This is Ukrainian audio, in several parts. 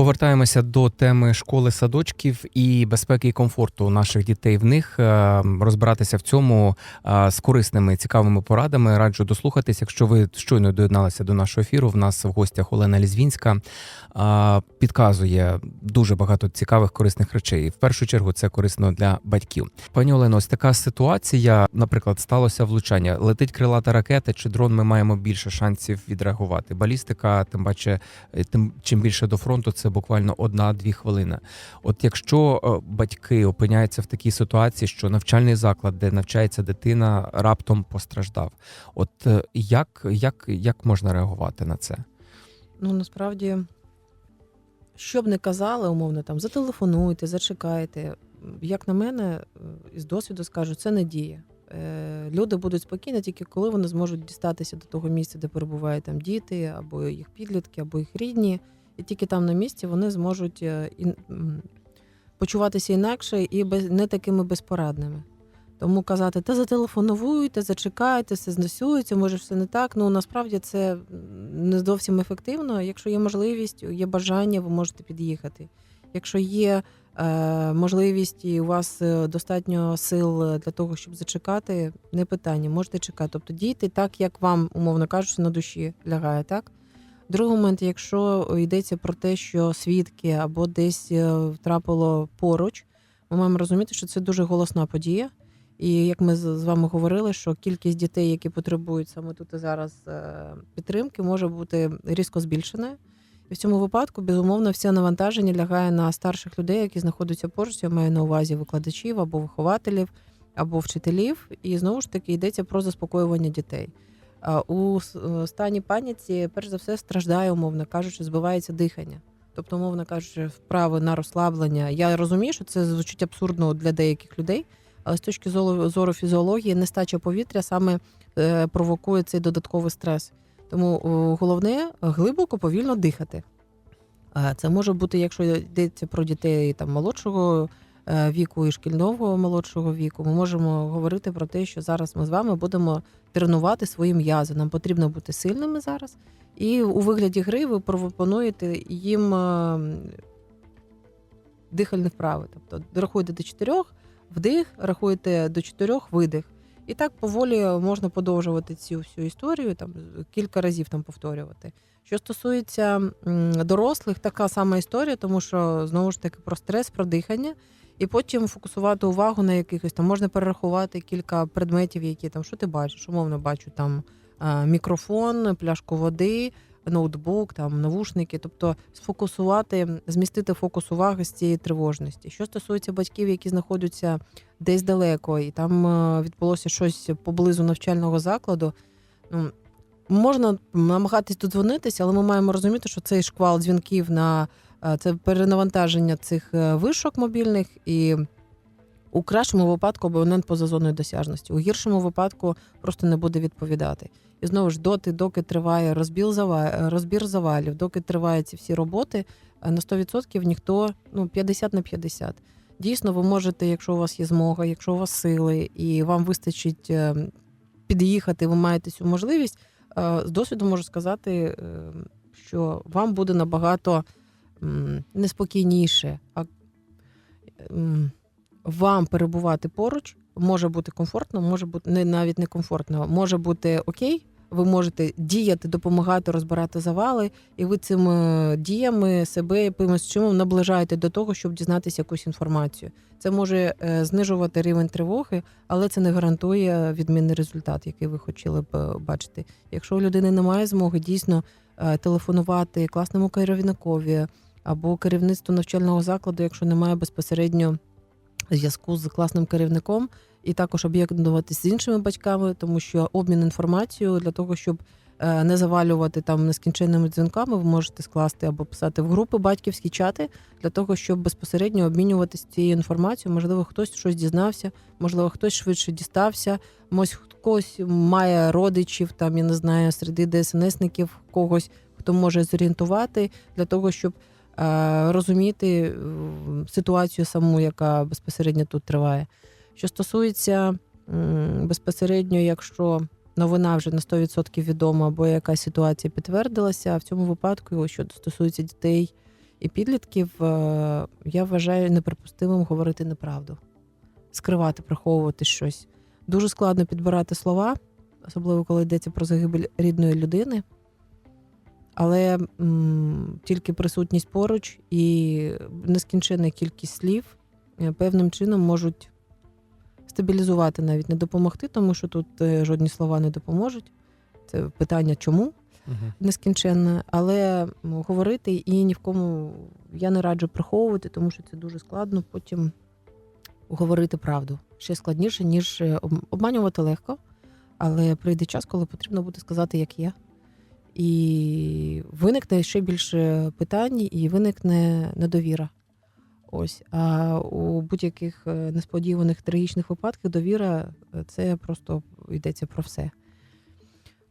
Повертаємося до теми школи садочків і безпеки і комфорту наших дітей в них. Е, Розбиратися в цьому е, з корисними цікавими порадами. Раджу дослухатись. Якщо ви щойно доєдналися до нашого ефіру, в нас в гостях Олена Лізвінська е, підказує дуже багато цікавих корисних речей. В першу чергу це корисно для батьків. Пані Олено, ось така ситуація, наприклад, сталося влучання. Летить крилата ракета чи дрон. Ми маємо більше шансів відреагувати. Балістика, тим паче, тим чим більше до фронту, це буквально одна-дві хвилини. От якщо е, батьки опиняються в такій ситуації, що навчальний заклад, де навчається дитина, раптом постраждав. От е, як, як, як можна реагувати на це? Ну насправді, що б не казали, умовно, там зателефонуйте, зачекайте. Як на мене, е, із досвіду скажу, це не діє. Люди будуть спокійні тільки коли вони зможуть дістатися до того місця, де перебувають там діти, або їх підлітки, або їх рідні. І тільки там на місці вони зможуть е, м, почуватися інакше і без, не такими безпорадними. Тому казати, та зателефонуйте, зачекайте, все знесується, може все не так. Ну насправді це не зовсім ефективно. Якщо є можливість, є бажання, ви можете під'їхати. Якщо є е, можливість і у вас е, достатньо сил для того, щоб зачекати, не питання, можете чекати. Тобто дійте так, як вам, умовно кажучи, на душі лягає, так? Другий момент, якщо йдеться про те, що свідки або десь е, втрапило поруч, ми маємо розуміти, що це дуже голосна подія. І як ми з вами говорили, що кількість дітей, які потребують саме тут і зараз е, підтримки, може бути різко збільшеною. І в цьому випадку, безумовно, все навантаження лягає на старших людей, які знаходяться поруч. Я маю на увазі викладачів або вихователів, або вчителів. І знову ж таки йдеться про заспокоювання дітей. У е, стані паніці, перш за все, страждає, умовно кажучи, збивається дихання. Тобто, умовно кажучи, вправи на розслаблення. Я розумію, що це звучить абсурдно для деяких людей, але з точки зору фізіології, нестача повітря саме е, провокує цей додатковий стрес. Тому головне глибоко, повільно дихати. Це може бути, якщо йдеться про дітей там молодшого віку і шкільного молодшого віку. Ми можемо говорити про те, що зараз ми з вами будемо тренувати свої м'язи. Нам потрібно бути сильними зараз. І у вигляді гри ви пропонуєте їм е, дихальні вправи. Тобто рахуєте до чотирьох, вдих, рахуєте до чотирьох, видих. І так поволі можна подовжувати цю всю історію, там кілька разів там повторювати. Що стосується дорослих, така сама історія, тому що знову ж таки про стрес, про дихання, і потім фокусувати увагу на якихось там можна перерахувати кілька предметів, які там що ти бачиш. Умовно бачу там е, мікрофон, пляшку води, ноутбук, там навушники, тобто сфокусувати, змістити фокус уваги з цієї тривожності. Що стосується батьків, які знаходяться десь далеко, і там е, відбулося щось поблизу навчального закладу. Ну, можна намагатись додзвонитися, але ми маємо розуміти, що цей шквал дзвінків на це перенавантаження цих е, вишок мобільних і. У кращому випадку абонент поза зоною досяжності, у гіршому випадку просто не буде відповідати. І знову ж доти, доки триває розбір, зава- розбір завалів, доки тривають ці всі роботи, е, на 100% ніхто ну 50 на 50. Дійсно, ви можете, якщо у вас є змога, якщо у вас сили, і вам вистачить е, під'їхати, ви маєте цю можливість. З досвіду можу сказати, що вам буде набагато неспокійніше, а вам перебувати поруч може бути комфортно, може бути не навіть не комфортно, може бути окей. Ви можете діяти, допомагати розбирати завали, і ви цими діями себе якимось чином наближаєте до того, щоб дізнатися якусь інформацію. Це може е, знижувати рівень тривоги, але це не гарантує відмінний результат, який ви хотіли б е, бачити. Якщо у людини немає змоги дійсно е, телефонувати класному керівникові або керівництву навчального закладу, якщо немає безпосередньо зв'язку з класним керівником, і також об'єднуватися з іншими батьками, тому що обмін інформацією для того, щоб е, не завалювати там нескінченними дзвінками, ви можете скласти або писати в групи батьківські чати для того, щоб безпосередньо обмінюватися цією інформацією. Можливо, хтось щось дізнався, можливо, хтось швидше дістався. Мось хтось має родичів, там я не знаю, серед ДСНСників когось, хто може зорієнтувати для того, щоб розуміти е, ситуацію саму, яка безпосередньо тут триває. Що стосується безпосередньо, якщо новина вже на 100% відома, або якась ситуація підтвердилася, в цьому випадку, що стосується дітей, і підлітків, е, я вважаю неприпустимим говорити неправду, скривати, приховувати щось. Дуже складно підбирати слова, особливо коли йдеться про загибель рідної людини. Але м, тільки присутність поруч і нескінченна кількість слів е, певним чином можуть стабілізувати, навіть не допомогти, тому що тут е, жодні слова не допоможуть. Це питання чому нескінченне, але говорити і ні в кому я не раджу приховувати, тому що це дуже складно потім говорити правду. Ще складніше, ніж е, обманювати легко, але прийде час, коли потрібно буде сказати, як є. І виникне ще більше питань, і виникне недовіра. Ось. А у будь-яких е, несподіваних трагічних випадках довіра е, це просто йдеться про все.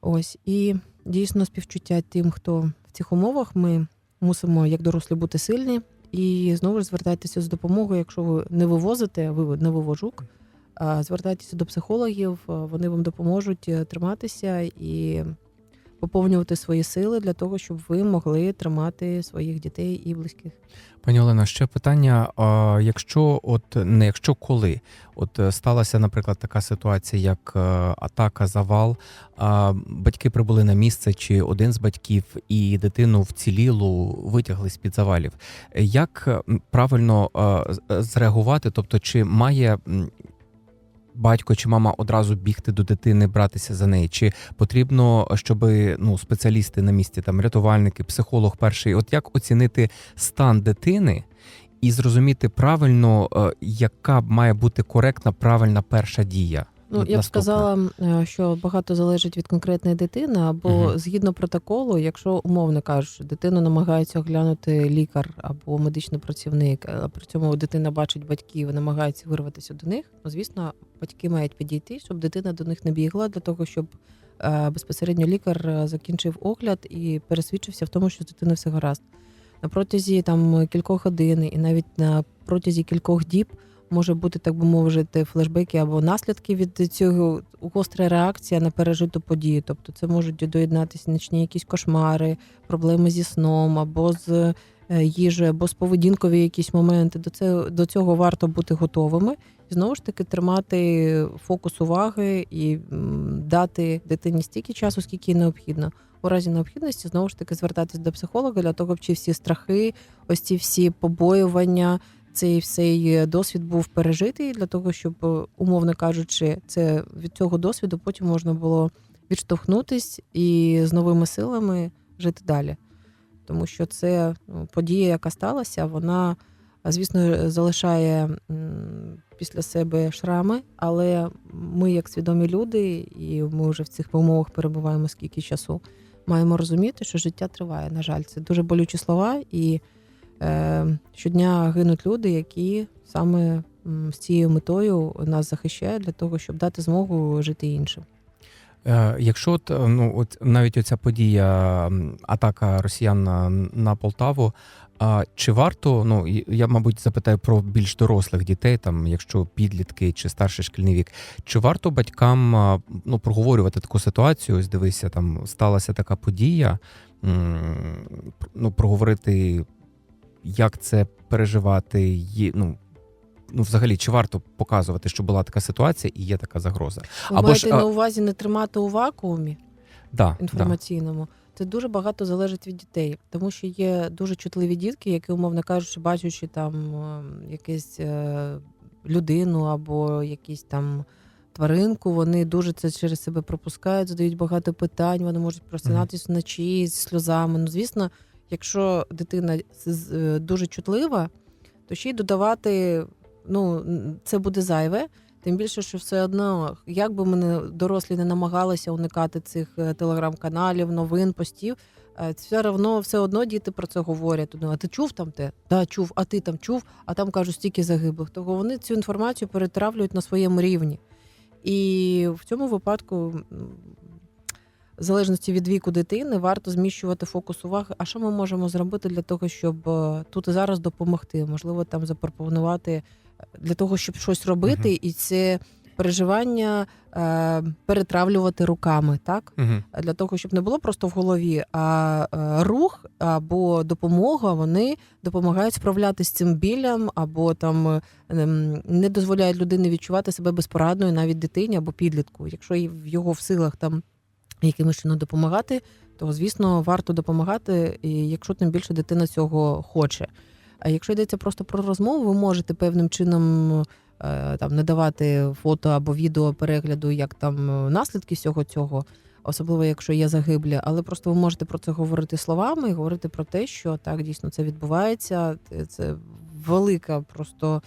Ось. І дійсно співчуття тим, хто в цих умовах ми мусимо, як дорослі, бути сильні. І знову ж звертайтеся з допомогою, якщо ви не вивозите, ви не вивожук, звертайтеся до психологів, вони вам допоможуть е, триматися і поповнювати свої сили для того, щоб ви могли тримати своїх дітей і близьких. Пані Олено, ще питання: а, якщо, от не якщо коли, от е, сталася, наприклад, така ситуація, як е, атака, завал, а батьки прибули на місце, чи один з батьків, і дитину вцілілу витягли з під завалів. Як правильно зреагувати? Тобто, чи має батько чи мама одразу бігти до дитини, братися за неї? Чи потрібно, щоб ну, спеціалісти на місці, там рятувальники, психолог перший, от як оцінити стан дитини і зрозуміти правильно, е, яка має бути коректна, правильна перша дія? Ну, я б сказала, е, що багато залежить від конкретної дитини, або Мгм. згідно протоколу, якщо умовно кажучи, дитину намагається оглянути лікар або медичний працівник, а при цьому дитина бачить батьків і намагається вирватися до них. Ну, звісно, батьки мають підійти, щоб дитина до них не бігла, для того, щоб е, безпосередньо лікар е, закінчив огляд і пересвідчився в тому, що з дитиною все гаразд. На протязі там кількох годин і навіть на протязі кількох діб може бути, так би мовити, флешбеки або наслідки від цього гостра реакція на пережиту подію. Тобто це можуть доєднатися нічні якісь кошмари, проблеми зі сном або з е, їжею, або з поведінкові якісь моменти. До цього, до цього варто бути готовими і знову ж таки тримати фокус уваги і дати дитині стільки часу, скільки необхідно. У разі необхідності знову ж таки звертатись до психолога для того, щоб ці всі страхи, ось ці всі побоювання, цей всей досвід був пережитий для того, щоб, е, умовно кажучи, це від цього досвіду потім можна було відштовхнутись і з новими силами жити далі. Тому що це ну, подія, яка сталася, вона, звісно, залишає після себе шрами, але ми, як свідомі люди, і ми вже в цих умовах перебуваємо скільки часу, маємо розуміти, що життя триває. На жаль, це дуже болючі слова, і е, щодня гинуть люди, які саме з цією метою нас захищають для того, щоб дати змогу жити іншим. Е, Якщо от, е, ну, от навіть оця подія, атака росіян на, Полтаву, а чи варто, ну я, мабуть, запитаю про більш дорослих дітей, там, якщо підлітки чи старший шкільний вік, чи варто батькам ну, проговорювати таку ситуацію? Ось дивися, там сталася така подія, ну, проговорити, як це переживати, є, ну, ну, взагалі, чи варто показувати, що була така ситуація і є така загроза? Ви Або маєте ж, на увазі не тримати у вакуумі Да, да. інформаційному. Це дуже багато залежить від дітей, тому що є дуже чутливі дітки, які, умовно кажучи, бачачи там е, якусь е, людину або якісь там тваринку, вони дуже це через себе пропускають, задають багато питань, вони можуть просинатись вночі з сльозами. Ну, звісно, якщо дитина е, дуже чутлива, то ще й додавати ну, це буде зайве. Тим більше, що все одно, як би ми дорослі не намагалися уникати цих е, телеграм-каналів, новин, постів, е, все одно, все одно діти про це говорять. Ну, а ти чув там те? Да, чув, а ти там чув, а там кажуть, стільки загиблих. Того вони цю інформацію перетравлюють на своєму рівні. І в цьому випадку, в залежності від віку дитини, варто зміщувати фокус уваги. А що ми можемо зробити для того, щоб е, тут і зараз допомогти? Можливо, там запропонувати е, для того, щоб щось робити, Мгм. і це переживання е, перетравлювати руками, так? Угу. для того, щоб не було просто в голові, а е, рух або допомога, вони допомагають справлятися з цим білем, або там е, ем, не дозволяють людині відчувати себе безпорадною, навіть дитині або підлітку. Якщо в його в силах там якимось чином допомагати, то звісно варто допомагати, і якщо тим більше дитина цього хоче. А якщо йдеться просто про розмову, ви можете певним чином е, там надавати фото або відео перегляду, як там е, наслідки всього цього, особливо якщо є загиблі, але просто ви можете про це говорити словами і говорити про те, що так дійсно це відбувається. Це- велика просто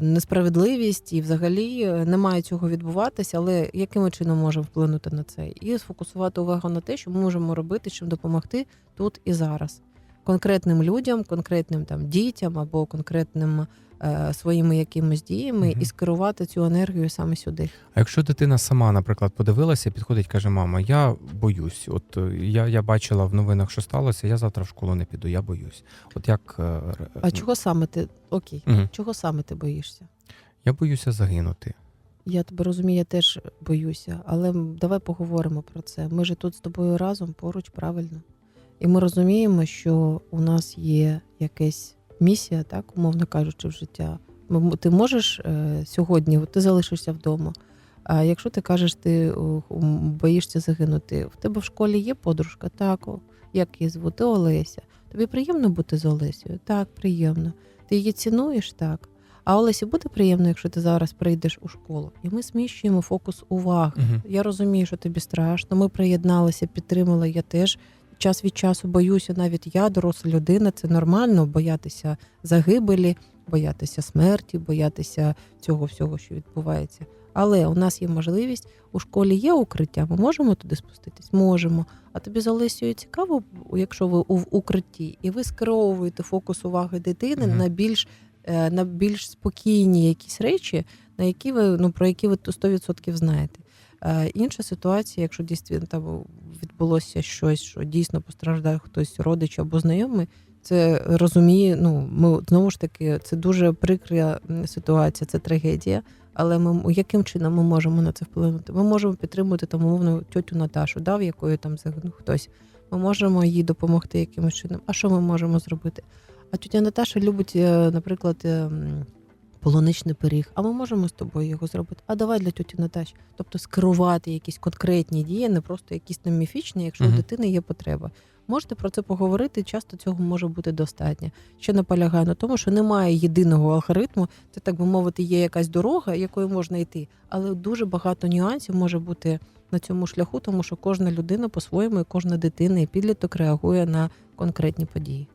несправедливість, і взагалі е, не має цього відбуватися. Але яким чином можемо вплинути на це? І сфокусувати увагу на те, що ми можемо робити, чим допомогти тут і зараз. Конкретним людям, конкретним там дітям або конкретним е, своїми якимись діями, Мгм. і скерувати цю енергію саме сюди. А якщо дитина сама, наприклад, подивилася, підходить, каже: мама, я боюсь. От е, я, я бачила в новинах, що сталося, я завтра в школу не піду, я боюсь. От як е, А чого саме ти окей? Мгм. Чого саме ти боїшся? я боюся загинути. Я тебе розумію, я теж боюся, але давай поговоримо про це. Ми ж тут з тобою разом поруч правильно. І ми розуміємо, що у нас є якась місія, так, умовно кажучи, в життя. Ти можеш е, сьогодні, ти залишишся вдома. А якщо ти кажеш, ти боїшся загинути, в тебе в школі є подружка, так, як її звути Олеся. Тобі приємно бути з Олесею? Так, приємно. Ти її цінуєш так. А Олесі буде приємно, якщо ти зараз прийдеш у школу, і ми зміщуємо фокус уваги. Мгм. Я розумію, що тобі страшно. Ми приєдналися, підтримали. Я теж час від часу боюся. Навіть я, доросла людина, це нормально боятися загибелі, боятися смерті, боятися цього всього, що відбувається. Але у нас є можливість у школі є укриття. Ми можемо туди спуститись? Можемо. А тобі з Олесією цікаво, якщо ви в укритті, і ви скеровуєте фокус уваги дитини Мгм. на більш е, на більш спокійні якісь речі, на які ви ну про які ви то 100% знаєте. Е, інша ситуація, якщо дійсно там відбулося щось, що дійсно постраждав хтось родич або знайомий, це розуміє. Ну ми знову ж таки, це дуже прикра ситуація, це трагедія. Але ми яким чином ми можемо на це вплинути? Ми можемо підтримувати там умовно тьотю Наташу, да, в якої там загинув хтось. Ми можемо їй допомогти якимось чином. А що ми можемо зробити? А тетя Наташа любить, е, наприклад, е, м, полуничний пиріг. А ми можемо з тобою його зробити. А давай для тьоті Наташі. Тобто скерувати якісь конкретні дії, не просто якісь там міфічні, якщо Мгм. у дитини є потреба. Можете про це поговорити, часто цього може бути достатньо. Що наполягаю на тому, що немає єдиного алгоритму, це так би мовити, є якась дорога, якою можна йти, але дуже багато нюансів може бути на цьому шляху, тому що кожна людина по-своєму, і кожна дитина і підліток реагує на конкретні події.